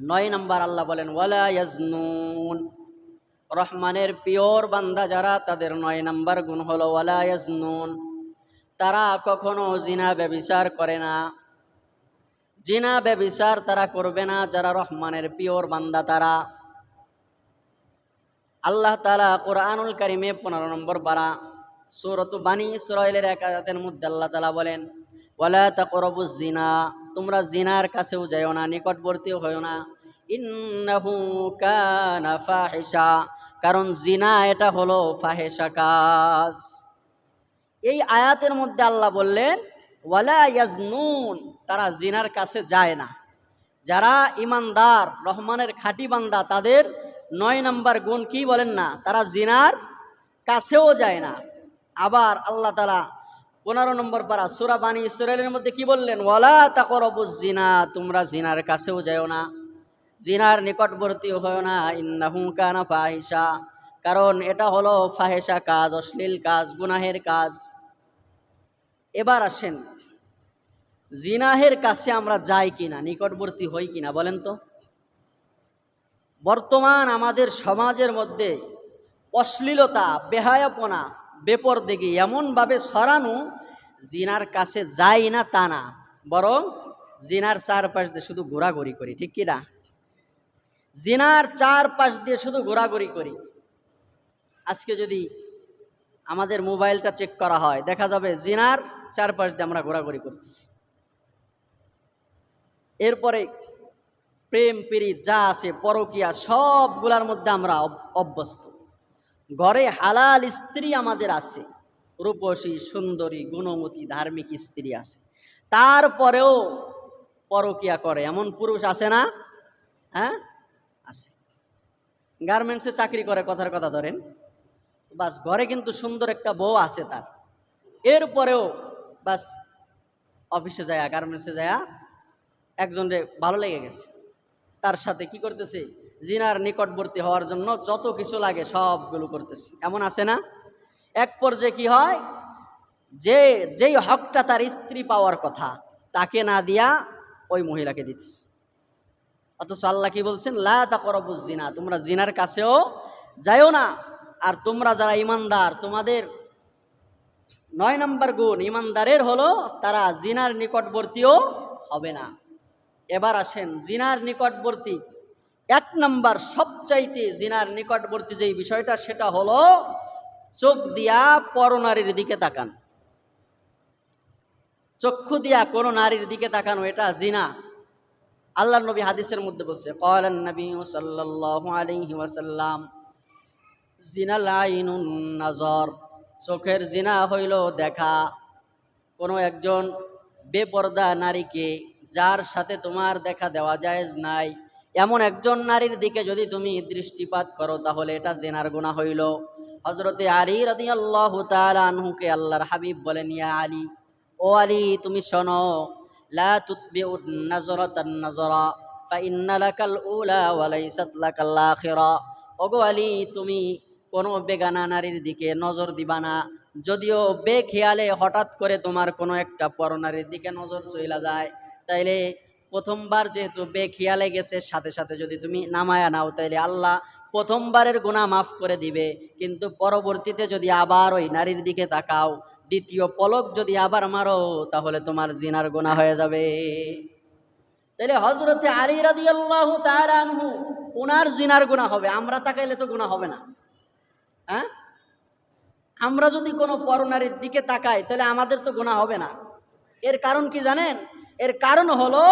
নয় নম্বর আল্লাহ বলেন, ওয়ালা ইয়াজনুন। রহমানের পিওর বান্দা যারা, তাদের নয় নম্বর গুণ হলো, ওয়ালা ইয়াজনুন। তারা কখনো জিনা ব্যবিচার করে না। জিনা ব্যবিচার তারা করবে না, যারা রহমানের পিওর বান্দা তারা। আল্লাহ তালা কোরআনুল কারিমে পনেরো নম্বর বারা সুরত বানী ইসরায়েলের এক আয়াতের মধ্যে আল্লাহ তালা বলেন, ওয়ালা তাকরবু জিনা। তোমরা জিনার কাছেও যাইও না, নিকটবর্তীও হইও না। ইন্নাহু কানা ফাহিশা, কারণ জিনা এটা হলো ফাহেসা কাজ। এই আয়াতের মধ্যে আল্লাহ বললেন, ওয়ালা ইয়াজনুন তারা জিনার কাছে যায় না। যারা ইমানদার, রহমানের খাঁটি বান্দা, তাদের নয় নাম্বার গুণ কি বলেন না? তারা জিনার কাছেও যায় না। আবার আল্লাহ তালা পনেরো নম্বর পারা সুরা বাণী ইসরায়েলের মধ্যে কি বললেন? ওয়ালা তাকরবুজ জিনা তোমরা জিনার কাছেও যাও না জিনার নিকটবর্তী হয় না, ইন্নাহু কানা ফাহিসা কারণ এটা হলো ফাহেসা কাজ, অশ্লীল কাজ, গুনাহের কাজ। এবার আসেন, জিনাহের কাছে আমরা যাই কিনা, নিকটবর্তী হই কিনা, বলেন তো। বর্তমান আমাদের সমাজের মধ্যে অশ্লীলতা, বেহায়াপনা বেপরদেগি, এমনভাবে সরানো জিনার কাছে যাই না তা না, বরং জিনার চারপাশ দিয়ে শুধু ঘোরাঘুরি করি, ঠিক কি না? জিনার চারপাশ দিয়ে শুধু ঘোরাঘুরি করি। আজকে যদি আমাদের মোবাইলটা চেক করা হয়, দেখা যাবে জিনার চারপাশ দিয়ে আমরা ঘোরাঘুরি করতেছি। এরপরে প্রেম প্রীত যা আছে, পরকিয়া, সবগুলার মধ্যে আমরা অভ্যস্ত। ঘরে হালাল স্ত্রী আমাদের আছে, রূপসী, সুন্দরী, গুণমতী, ধার্মিক স্ত্রী আছে। তারপরেও পরকিয়া করে, এমন পুরুষ আছে না? হ্যাঁ? আছে। গার্মেন্টসে চাকরি করে, কথার কথা ধরেন। বাস, ঘরে কিন্তু সুন্দর একটা বউ আছে তার। এরপরেও বাস অফিসে যায়, গার্মেন্টসে যায় একজনের ভালো লেগে গেছে, তার সাথে কি করতেছে? জিনার নিকটবর্তী হওয়ার জন্য যত কিছু লাগে সবগুলো করতেছে। এমন আছে না? এক পর্যায়ে কি হয়? যে, যেই হকটা তার স্ত্রী পাওয়ার কথা, তাকে না দিয়া ওই মহিলাকে দিতেছে। অথচ আল্লাহ কি বলছেন? লা তাকরবুজ জিনা তোমরা জিনার কাছেও যাইও না। আর তোমরা যারা ইমানদার, তোমাদের নয় নম্বর গুণ ইমানদারের হলো তারা জিনার নিকটবর্তীও হবে না। এবার আসেন, জিনার নিকটবর্তী এক নম্বর সবচাইতে জিনার নিকটবর্তী যেই বিষয়টা, সেটা হলো চোখ দিয়া পরনারীর দিকে তাকান। চক্ষু দিয়া কোনো নারীর দিকে তাকানো, এটা জিনা। আল্লাহ নবী হাদিসের মধ্যে বলছে কলান নবী সাল্লাল্লাহু জিনা লাইনুন নাজর। চোখের জিনা হইল দেখা। কোনো একজন বেপর্দা নারীকে যার সাথে তোমার দেখা দেওয়া জায়েজ নাই এমন একজন নারীর দিকে যদি তুমি দৃষ্টিপাত করো, তাহলে এটা জেনার গুণা হইল। হজরতে আলী রদি আল্লাহ আনহুকে আল্লাহর হাবিব বলেন, ইয়া আলী, ও আলী, তুমি শোনো, লা তুমি কোনো দিকে যদিও বেখেয়ালে হঠাৎ করে তোমার কোনো একটা পরনারীর দিকে নজর চইলা যায়, তাইলে প্রথমবার যেহেতু বেখেয়ালে গেছে, সাথে সাথে যদি তুমি নামায়া নাও, তাইলে আল্লাহ প্রথমবারের গুণা মাফ করে দিবে। কিন্তু পরবর্তীতে যদি আবার ওই নারীর দিকে তাকাও, দ্বিতীয় পলক যদি আবার মারো, তাহলে তোমার জিনার গোনা হয়ে যাবে। তাইলে হজরতে আলী রাদি আল্লাহ আনহু ওনার জিনার গুণা হবে। আমরা তাকাইলে তো গুণা হবে না। হ্যাঁ? আমরা যদি কোনো পরনারীর দিকে তাকাই তাহলে আমাদের তো গুণা হবে না। এর কারণ কি জানেন? এর কারণ হলো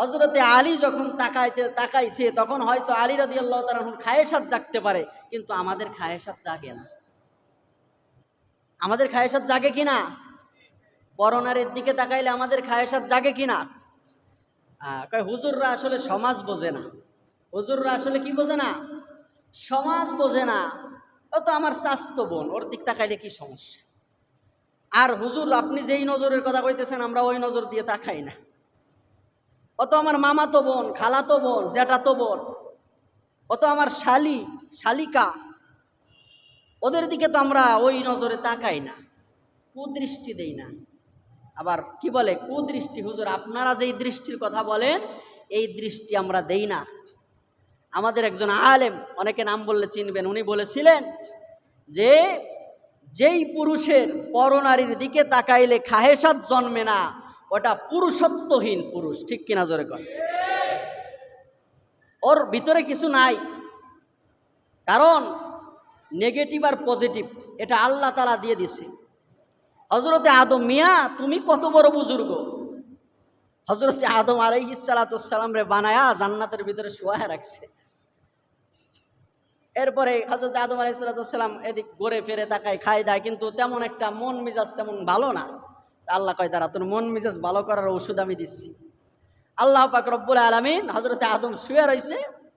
হজরতে আলী যখন তাকাইতে, তাকাইছে, তখন হয়তো আলী রাদি আল্লাহ তার খায়েসাত জাগতে পারে, কিন্তু আমাদের খায়েসাত জাগে না। আমাদের খায়েসাত জাগে কি না পরনারীর দিকে তাকাইলে আমাদের খায়েসাত জাগে কি না কয় হুজুররা আসলে সমাজ বোঝে না। হুজুররা আসলে কি বোঝে না? সমাজ বোঝে না। ও তো আমার স্বাস্থ্য বোন, ওর দিক তাকাইলে কি সমস্যা? আর হুজুর, আপনি যেই নজরের কথা কইতেছেন, আমরা ওই নজর দিয়ে তাকাই না। অত আমার মামা তো বোন, খালা তো বোন, জ্যাঠা তো বোন। অত আমার শালি, শালিকা। ওদের দিকে তো আমরা ওই নজরে তাকাই না, কুদৃষ্টি দেই না। আবার কি বলে, কুদৃষ্টি, হুজুর, আপনারা যেই দৃষ্টির কথা বলেন, এই দৃষ্টি আমরা দেই না। আমাদের একজন আলেম, অনেকে নাম বললে চিনবেন, উনি বলেছিলেন যে যেই পুরুষের পরনারীর দিকে তাকাইলে খাহেসাত জন্মে না, ওটা পুরুষত্বহীন পুরুষ, ঠিক কিনা জোরে কর ওর ভিতরে কিছু নাই। কারণ নেগেটিভ আর পজিটিভ এটা আল্লাহ তালা দিয়ে দিছে। হজরতে আদম, মিয়া, তুমি কত বড় বুজুর্গ। হজরতে আদম আলাইহিসালাতাম রে বানায়া জান্নাতের ভিতরে শোয়া রাখছে। এরপরে হজরত আদম আলাইসালাতাম এদিক ঘুরে ফিরে তাকায় খাই দেয়, কিন্তু তেমন একটা মন মেজাজ তেমন ভালো না। আল্লাহ কয় তারা তোর মন মিজাজ ভালো করার ওষুধ আমি দিচ্ছি। আল্লাহ পাক রব্বুল আলমিন হজরতে আদম শুয়ে রয়েছে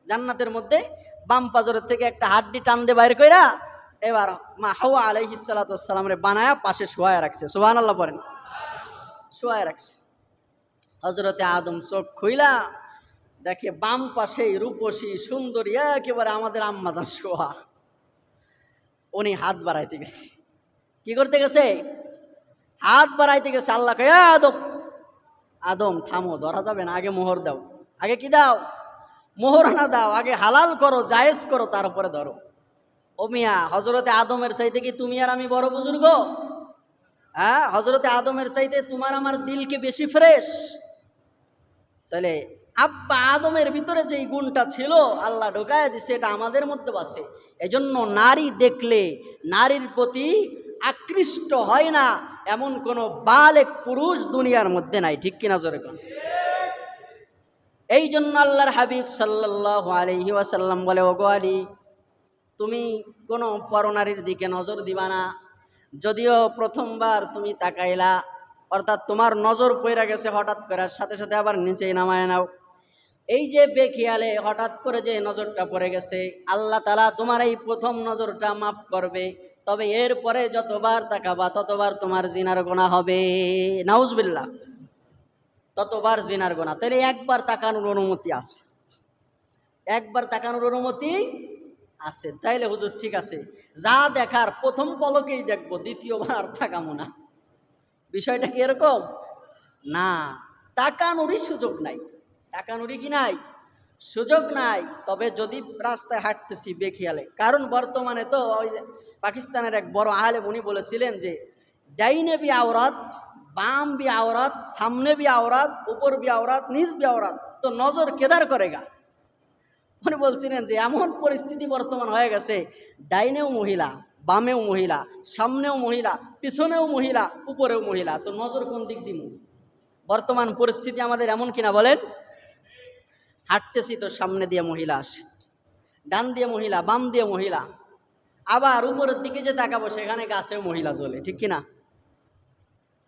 জান্নাতের মধ্যে, বাম পাজরের থেকে একটা হাড্ডি টান দিয়ে বাইর কইরা এবার মা হাওয়া আলাইহিসালাতাম রে বানায়া পাশে শোয়া রাখছে। সোহান আল্লাহ পড়েন। শোয়া রাখছে। হজরতে আদম চোখ খুইলা দেখে বাম পাশে রূপসী সুন্দরী একেবারে আমাদের আম্মাজার শোয়া। উনি হাত বাড়াইতে গেছে। কি করতে গেছে? হাত বাড়াইতে গেছে আল্লাহ কে আদম! আদম, থামো, ধরা যাবে না, আগে মোহর দাও। আগে কি দাও? মোহর না দাও, আগে হালাল করো, জায়েজ করো, তার উপরে ধরো। ও মিয়া হজরতে আদমের চাইতে কি তুমি আর আমি বড় বুজুর্গ? হ্যাঁ হজরতে আদমের চাইতে তোমার আমার দিলকে বেশি ফ্রেশ। তাহলে আব্বা আদমের ভিতরে যেই গুণটা ছিল, আল্লাহ ঢোকায় দিছে, এটা আমাদের মধ্যে বাসে। এজন্য নারী দেখলে নারীর প্রতি আকৃষ্ট হয় না, এমন কোনো বালেক পুরুষ দুনিয়ার মধ্যে নাই। ঠিক কিনা জোরে কোন? এই জন্য আল্লাহর হাবিব সাল্লাহ আলহি ওয়াসাল্লাম বলে, ওগো আলী, তুমি কোনো পরনারীর দিকে নজর দিবা না। যদিও প্রথমবার তুমি তাকাইলা, অর্থাৎ তোমার নজর পইরা গেছে হঠাৎ করে সাথে সাথে আবার নিচেই নামায় নাও। এই যে বেখিয়ালে হঠাৎ করে যে নজরটা পড়ে গেছে, আল্লাহ তালা তোমার এই প্রথম নজরটা মাফ করবে, তবে এরপরে যতবার তাকাবা, ততবার তোমার জিনার গোনা হবে। নাউজবিল্লা ততবার জিনার গোনা। তাহলে একবার তাকানোর অনুমতি আছে। একবার তাকানোর অনুমতি আছে। তাইলে হুজুর ঠিক আছে। যা দেখার প্রথম পলকেই দেখব, দ্বিতীয়বার আর তাকামো না। বিষয়টা কি এরকম? না, তাকানোরই সুযোগ নাই। তাকানোরই কি নাই? সুযোগ নাই। তবে যদি রাস্তায় হাঁটতেছি বেখিয়ালে। কারণ বর্তমানে তো ওই পাকিস্তানের এক বড় আলেম, উনি বলেছিলেন যে, ডাইনে বি আওরাত, বাম বি আওরাত, সামনে বি আওরাত, উপর বি আওরাত নিজ বি আওরাত, তো নজর কেদার করেগা? উনি বলছিলেন যে, এমন পরিস্থিতি বর্তমান হয়ে গেছে, ডাইনেও মহিলা, বামেও মহিলা, সামনেও মহিলা, পিছনেও মহিলা, উপরেও মহিলা, তো নজর কোন দিক দিব বর্তমান পরিস্থিতি আমাদের এমন কিনা বলেন? হাঁটতেছি তো সামনে দিয়ে মহিলা আসে। ডান দিয়ে মহিলা, বাম দিয়ে মহিলা। আবার উপরের দিকে যে তাকাবো, সেখানে গাছেও মহিলা জ্বলে, ঠিক কিনা?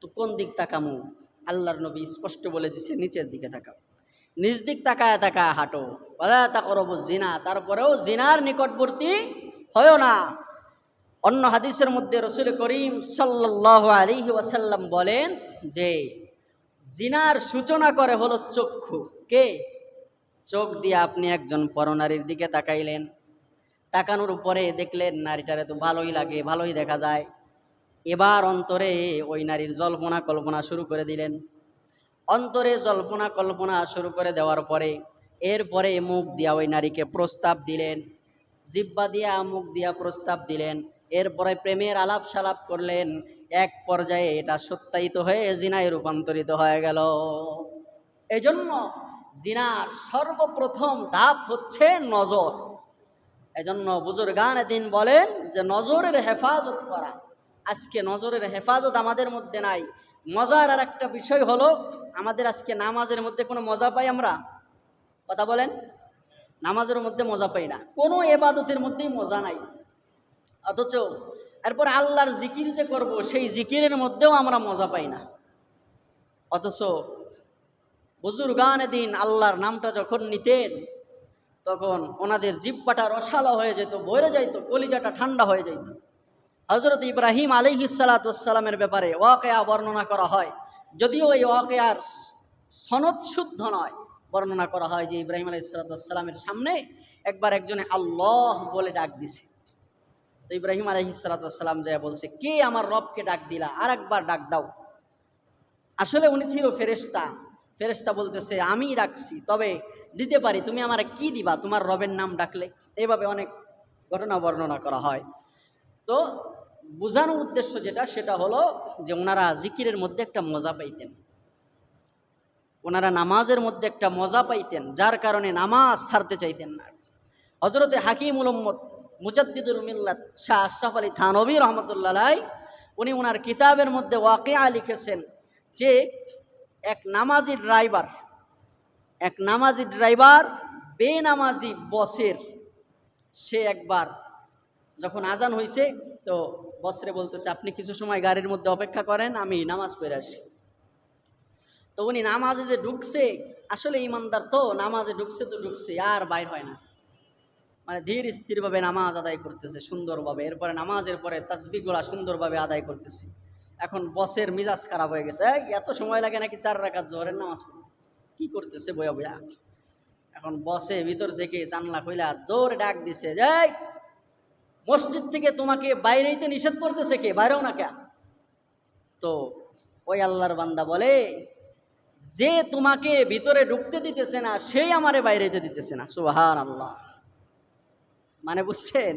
তো কোন দিক তাকামু? আল্লাহর নবী স্পষ্ট বলে দিছে, নিচের দিকে তাকাও। নিজ দিক তাকায় তাকায় হাঁটো। বলে তা করব জিনা তারপরেও জিনার নিকটবর্তী হয় না। অন্য হাদিসের মধ্যে রসুল করিম সাল্লাহ আলিহি ওয়াসাল্লাম বলেন যে জিনার সূচনা করে হলো চক্ষু। কে? চোখ দিয়ে আপনি একজন পরনারীর দিকে তাকাইলেন। তাকানোর উপরে দেখলেন নারীটারে তো ভালোই লাগে, ভালোই দেখা যায়। এবার অন্তরে ওই নারীর জল্পনা কল্পনা শুরু করে দিলেন। অন্তরে জল্পনা কল্পনা শুরু করে দেওয়ার পরে এরপরে মুখ দিয়া ওই নারীকে প্রস্তাব দিলেন। জিব্বা দিয়া মুখ দিয়া প্রস্তাব দিলেন। এরপরে প্রেমের আলাপ সালাপ করলেন। এক পর্যায়ে এটা সত্যায়িত হয়ে জিনায় রূপান্তরিত হয়ে গেল। এজন্য জিনার সর্বপ্রথম ধাপ হচ্ছে নজর। এজন্য বুজুর্গান দিন বলেন যে, নজরের হেফাজত করা। আজকে নজরের হেফাজত আমাদের মধ্যে নাই। মজার আর একটা বিষয় হলো, আমাদের আজকে নামাজের মধ্যে কোনো মজা পাই আমরা? কথা বলেন। নামাজের মধ্যে মজা পাই না। কোনো এবাদতের মধ্যেই মজা নাই। অথচ এরপর আল্লাহর জিকির যে করব, সেই জিকিরের মধ্যেও আমরা মজা পাই না। অথচ বুজুর্গান দিন, আল্লাহর নামটা যখন নিতেন, তখন ওনাদের জিব্বাটা রসালো হয়ে যেত বইরে যাইতো, কলিজাটা ঠান্ডা হয়ে যাইত। হজরত ইব্রাহিম আলিহিসালাতামের ব্যাপারে ওয়াকেয়া বর্ণনা করা হয়। যদিও এই ওয়াকেয়ার সনদ শুদ্ধ নয়, বর্ণনা করা হয় যে ইব্রাহিম আলহিসাল্লামের সামনে একবার একজনে আল্লাহ বলে ডাক দিছে। তো ইব্রাহিম আলহিসাল্লাম যা বলছে, কে আমার রবকে ডাক দিলা? আর একবার ডাক দাও। আসলে উনি ছিল ফেরেস্তা ফেরেশতা বলতেছে আমি রাখছি, তবে দিতে পারি, তুমি আমার কি দিবা? তোমার রবের নাম ডাকলে। এভাবে অনেক ঘটনা বর্ণনা করা হয়। তো বোঝানোর উদ্দেশ্য যেটা, সেটা হলো যে ওনারা জিকিরের মধ্যে একটা মজা পাইতেন। ওনারা নামাজের মধ্যে একটা মজা পাইতেন, যার কারণে নামাজ ছাড়তে চাইতেন না। হজরতে হাকিম উলম্মদ মুজাদ্দিদুল মিল্লাত শাহ আশরাফ আলী থানবী রহমতুল্লাহ উনি ওনার কিতাবের মধ্যে ওয়াকিয়া লিখেছেন যে এক নামাজি ড্রাইভার, এক নামাজি ড্রাইভার বেনামাজি বসের। সে একবার যখন আজান হয়েছে তো বসরে বলতেছে, আপনি কিছু সময় গাড়ির মধ্যে অপেক্ষা করেন, আমি নামাজ পড়ে আসি। তো উনি নামাজে যে ঢুকছে, আসলে ইমানদার তো, নামাজে ঢুকছে তো ঢুকছে, আর বাইর হয় না। মানে ধীর স্থিরভাবে নামাজ আদায় করতেছে, সুন্দরভাবে। এরপরে নামাজের পরে তাসবিগুলা সুন্দরভাবে আদায় করতেছে। এখন বসের মিজাজ খারাপ হয়ে গেছে। এত সময় লাগে নাকি চার রাকাত জোহরের নামাজ পড়তে? কি করতেছে বয়া বয়া? এখন বসে ভিতর থেকে জানলা খুইলা জোর ডাক দিছে যাই মসজিদ থেকে তোমাকে বাইরেইতে নিষেধ করতেছে কে? বাইরেও না কে? তো ওই আল্লাহর বান্দা বলে, যে তোমাকে ভিতরে ঢুকতে দিতেছে না, সেই আমারে বাইরেতে দিতেছে না। সুহান আল্লাহ মানে বুঝছেন?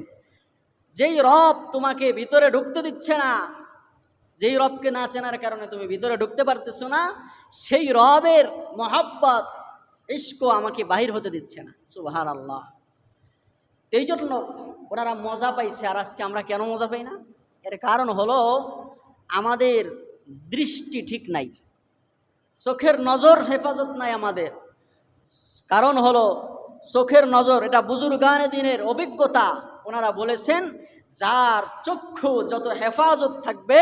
যেই রব তোমাকে ভিতরে ঢুকতে দিচ্ছে না যেই রবকে না চেনার কারণে তুমি ভিতরে ঢুকতে পারতেছো না, সেই রবের মহাব্বত ইস্কো আমাকে বাহির হতে দিচ্ছে না। সুবাহান আল্লাহ তো এই জন্য ওনারা মজা পাইছে, আর আজকে আমরা কেন মজা পাই না? এর কারণ হলো, আমাদের দৃষ্টি ঠিক নাই। চোখের নজর হেফাজত নাই আমাদের। কারণ হলো, চোখের নজর, এটা বুজুর্গান দিনের অভিজ্ঞতা, ওনারা বলেছেন যার চক্ষু যত হেফাজত থাকবে,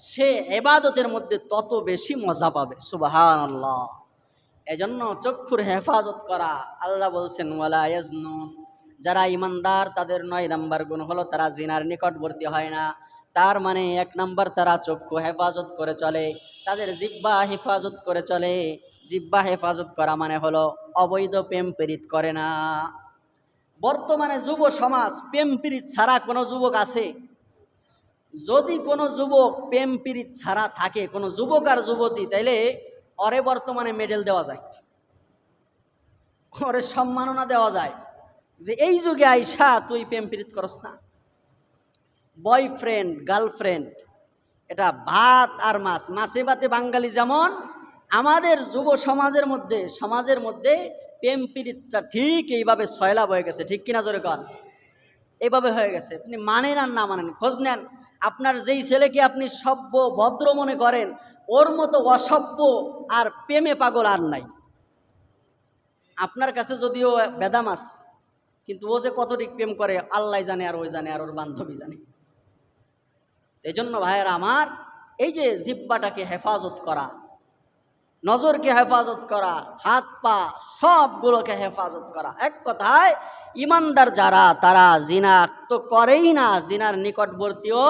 সে এবাদতের মধ্যে তত বেশি মজা পাবে। সুবাহান আল্লাহ এজন্য চক্ষুর হেফাজত করা, আল্লাহ বলছেন, ওয়ালা ইয়াজনুন। যারা ইমানদার, তাদের নয় নাম্বার গুণ হলো তারা জিনার নিকটবর্তী হয় না। তার মানে এক নাম্বার তারা চক্ষু হেফাজত করে চলে, তাদের জিব্বা হেফাজত করে চলে। জিব্বা হেফাজত করা মানে হলো অবৈধ প্রেম পীড়িত করে না। বর্তমানে যুব সমাজ প্রেম পীড়িত ছাড়া কোনো যুবক আছে? যদি কোনো যুবক প্রেম পীড়িত ছাড়া থাকে, কোনো যুবক আর যুবতী, তাইলে অরে বর্তমানে মেডেল দেওয়া যায়। ওরে সম্মাননা দেওয়া যায় যে এই যুগে আইসা তুই প্রেম পীড়িত করস না। বয়ফ্রেন্ড গার্লফ্রেন্ড এটা ভাত আর মাছ। মাছে ভাতে বাঙালি যেমন, আমাদের যুব সমাজের মধ্যে সমাজের মধ্যে প্রেম ঠিক এইভাবে সয়লাভ হয়ে গেছে, ঠিক কিনা জোরে কর এইভাবে হয়ে গেছে। আপনি মানেন আর না মানেন, খোঁজ নেন। আপনার যেই ছেলেকে আপনি সভ্য, ভদ্র মনে করেন, ওর মতো অসভ্য আর প্রেমে পাগল আর নাই। আপনার কাছে যদিও বেদামাস কিন্তু ও যে কতটিক প্রেম করে, আল্লাহ জানে আর ওই জানে আর ওর বান্ধবী জানে। এই জন্য ভাইয়েরা আমার, এই যে জিব্বাটাকে হেফাজত করা নজরকে হেফাজত করা, হাত পা সবগুলোকে হেফাজত করা। এক কথায়, ইমানদার যারা, তারা জিনা তো করেই না, জিনার নিকটবর্তীও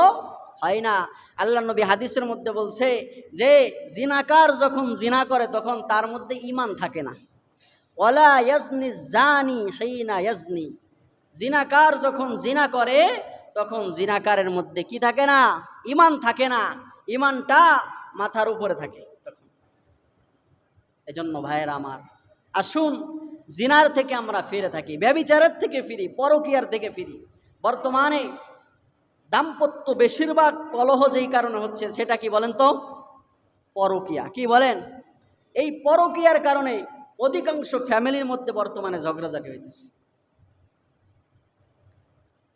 হয় না। আল্লাহ নবী হাদিসের মধ্যে বলছে যে, জিনাকার যখন জিনা করে, তখন তার মধ্যে ইমান থাকে না। ওলা ইয়াজনি জানি হেইনা ইয়াজনি। জিনাকার যখন জিনা করে, তখন জিনাকারের মধ্যে কি থাকে না? ইমান থাকে না। ইমানটা মাথার উপরে থাকে। এজন্য ভাইয়ের আমার, আসুন জিনার থেকে আমরা ফিরে থাকি, ব্যবিচারের থেকে ফিরি, পরকিয়ার থেকে ফিরি। বর্তমানে দাম্পত্য বেশিরভাগ কলহ যেই কারণে হচ্ছে, সেটা কি বলেন তো? পরকিয়া। কি বলেন? এই পরকিয়ার কারণে অধিকাংশ ফ্যামিলির মধ্যে বর্তমানে ঝগড়াঝাটি হইতেছে।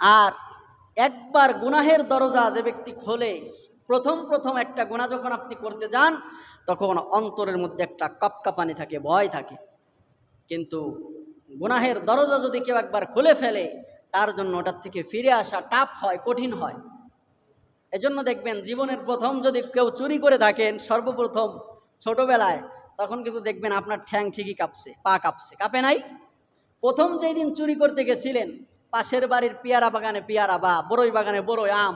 আর একবার গুনাহের দরজা যে ব্যক্তি খোলে প্রথম প্রথম একটা গুণা যখন আপনি করতে যান, তখন অন্তরের মধ্যে একটা কপকাপানি থাকে, ভয় থাকে। কিন্তু গুনাহের দরজা যদি কেউ একবার খুলে ফেলে, তার জন্য ওটার থেকে ফিরে আসা টাফ হয়, কঠিন হয়। এজন্য দেখবেন জীবনের প্রথম যদি কেউ চুরি করে থাকেন, সর্বপ্রথম ছোটবেলায়, তখন কিন্তু দেখবেন আপনার ঠ্যাং ঠিকই কাঁপছে, পা কাঁপছে। কাঁপে নাই? প্রথম যেই দিন চুরি করতে গেছিলেন, পাশের বাড়ির পেয়ারা বাগানে পেয়ারা বা বড়ই বাগানে বড়ই আম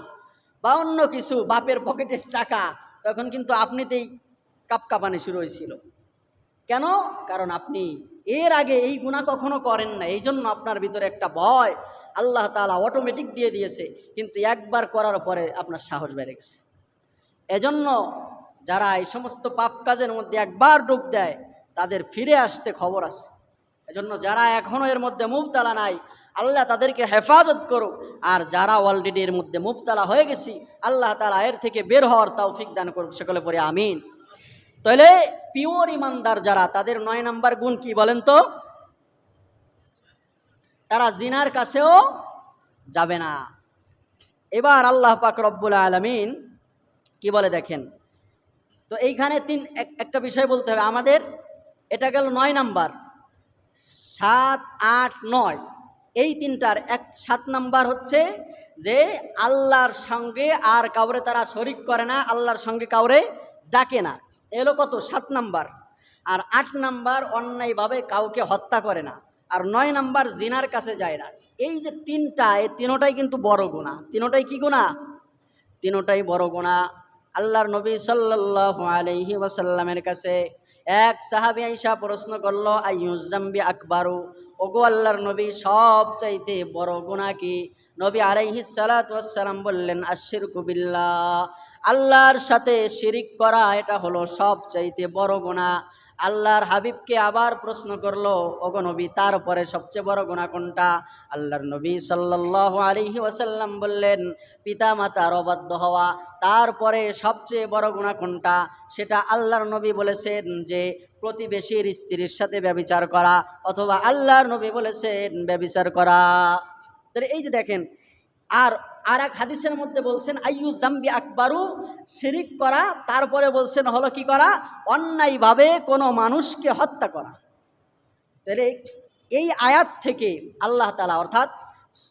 বা অন্য কিছু, বাপের পকেটের টাকা, তখন কিন্তু আপনিতেই কাপকাপানি শুরু হয়েছিল। কেন? কারণ আপনি এর আগে এই গুণা কখনো করেন না, এই জন্য আপনার ভিতরে একটা ভয় আল্লাহ তালা অটোমেটিক দিয়ে দিয়েছে, কিন্তু একবার করার পরে আপনার সাহস বেড়ে গেছে। এজন্য যারা এই সমস্ত পাপ কাজের মধ্যে একবার ডুব দেয়, তাদের ফিরে আসতে খবর আছে। এজন্য যারা এখনও এর মধ্যে মুবতালা নাই, আল্লাহ তাদেরকে হেফাজত করুক। আর যারা অলরেডি এর মধ্যে মুবতালা হয়ে গেছি, আল্লাহ তালা এর থেকে বের হওয়ার তৌফিক দান করুক। সকলে পরে আমিন। তাহলে পিওর ইমানদার যারা, তাদের নয় নাম্বার গুণ কি বলেন তো? তারা জিনার কাছেও যাবে না। এবার আল্লাহ পাক রব্বুল আলমিন কি বলে দেখেন? তো এইখানে তিন, এক- একটা বিষয় বলতে হবে। আমাদের, এটা গেল নয় নাম্বার। সাত, আট, নয়। এই তিনটার এক, সাত নাম্বার হচ্ছে যে আল্লাহর সঙ্গে আর কাউরে তারা শরিক করে না, আল্লাহর সঙ্গে কাউরে ডাকে না। এলো কত? সাত নাম্বার। আর আট নাম্বার অন্যায়ভাবে কাউকে হত্যা করে না। আর নয় নাম্বার জিনার কাছে যায় না। এই যে তিনটা, এই তিনোটাই কিন্তু বড় গুণা। তিনোটাই কি গুণা? তিনোটাই বড় গোনা আল্লাহর নবী সাল্লাল্লাহু আলাইহি ওয়াসাল্লামের কাছে এক সাহাবি আইসা প্রশ্ন করল আইয়ুজাম্বি আকবরু? ওগো আল্লাহর নবী সব চাইতে বড় গুণা কি? নবী ওয়াসসালাম বললেন আশিরকু বিল্লাহ। আল্লাহর সাথে শিরিক করা, এটা হলো সব চাইতে বড় গুনাহ। আল্লাহর হাবিবকে আবার প্রশ্ন করল, ওগো নবী, তারপরে সবচেয়ে বড় গুণা কোনটা? আল্লাহর নবী সাল্লাল্লাহু আলাইহি ওয়াসাল্লাম বললেন পিতা মাতার অবাধ্য হওয়া, তারপরে সবচেয়ে বড় গুণা কোনটা? সেটা আল্লাহর নবী বলেছেন যে, প্রতিবেশীর স্ত্রীর সাথে ব্যবিচার করা অথবা আল্লাহর নবী বলেছেন ব্যবিচার করা। তাহলে এই যে দেখেন আর আর এক হাদিসের মধ্যে বলছেন, আইয়ু দাম্বি আকবারু? শিরিক করা, তারপরে বলছেন, হলো কি করা? অন্যায়ভাবে কোনো মানুষকে হত্যা করা। তাহলে এই আয়াত থেকে আল্লাহ তালা অর্থাৎ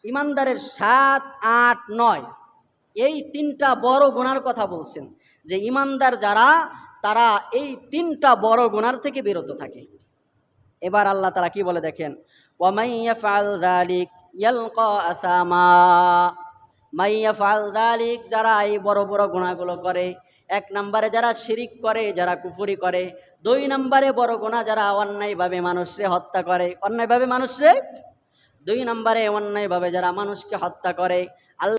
ইমানদারের সাত, আট, নয়, এই তিনটা বড় গুণার কথা বলছেন যে ইমানদার যারা, তারা এই তিনটা বড় গুণার থেকে বিরত থাকে। এবার আল্লাহ তালা কি বলে দেখেন? ওয়ামাইয়া يفعل ذلك يلقى أثاما মাইয়া ফাল দালিক যারা এই বড় বড় গুণাগুলো করে, এক নম্বরে যারা শিরিক করে, যারা কুফুরি করে, দুই নম্বরে বড় গুণা যারা অন্যায়ভাবে মানুষরে হত্যা করে, অন্যায়ভাবে মানুষরে দুই নম্বরে অন্যায়ভাবে যারা মানুষকে হত্যা করে, আল্লাহ